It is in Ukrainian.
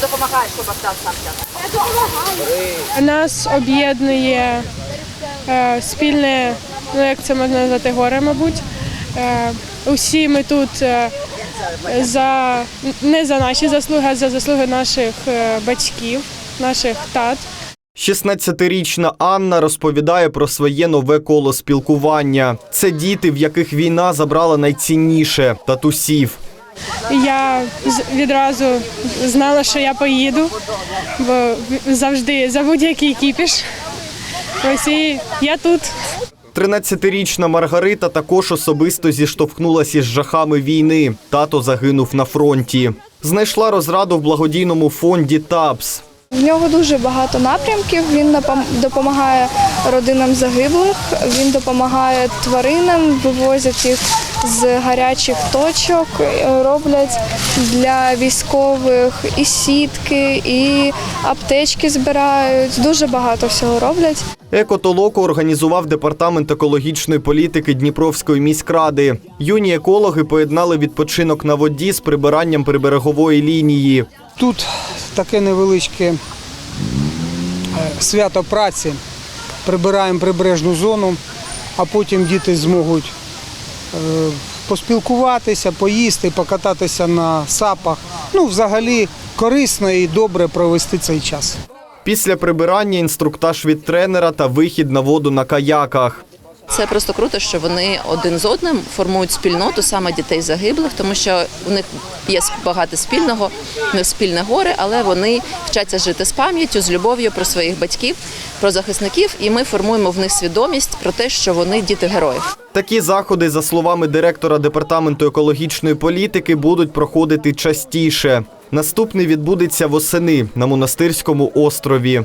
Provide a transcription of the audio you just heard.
допомагаєш, щоб Богдан сам тягне? Нас об'єднує е, спільне, ну як це можна назвати, горе, мабуть. Е, усі ми тут е, за не за наші заслуги, а за заслуги наших е, батьків, наших тат. 16-річна Анна розповідає про своє нове коло спілкування. Це діти, в яких війна забрала найцінніше татусів. Я відразу знала, що я поїду, бо завжди за будь-який кіпіш. Ось і я тут. 13-річна Маргарита також особисто зіштовхнулася із жахами війни. Тато загинув на фронті. Знайшла розраду в благодійному фонді ТАПС. В нього дуже багато напрямків. Він допомагає родинам загиблих, він допомагає тваринам, вивозять їх з гарячих точок, е, роблять для військових і сітки, і аптечки збирають. Дуже багато всього роблять. Екотолоку організував департамент екологічної політики Дніпровської міськради. Юні екологи поєднали відпочинок на воді з прибиранням приберегової лінії. Тут таке невеличке е, свято праці. Прибираємо прибережну зону, а потім діти зможуть поспілкуватися, поїсти, покататися на сапах. Ну, взагалі корисно і добре провести цей час. Після прибирання інструктаж від тренера та вихід на воду на каяках. Це просто круто, що вони один з одним формують спільноту саме дітей загиблих, тому що у них є багато спільного, них спільне горе, але вони вчаться жити з пам'яттю, з любов'ю про своїх батьків, про захисників, і ми формуємо в них свідомість про те, що вони діти героїв. Такі заходи, за словами директора департаменту екологічної політики, будуть проходити частіше. Наступний відбудеться восени на монастирському острові.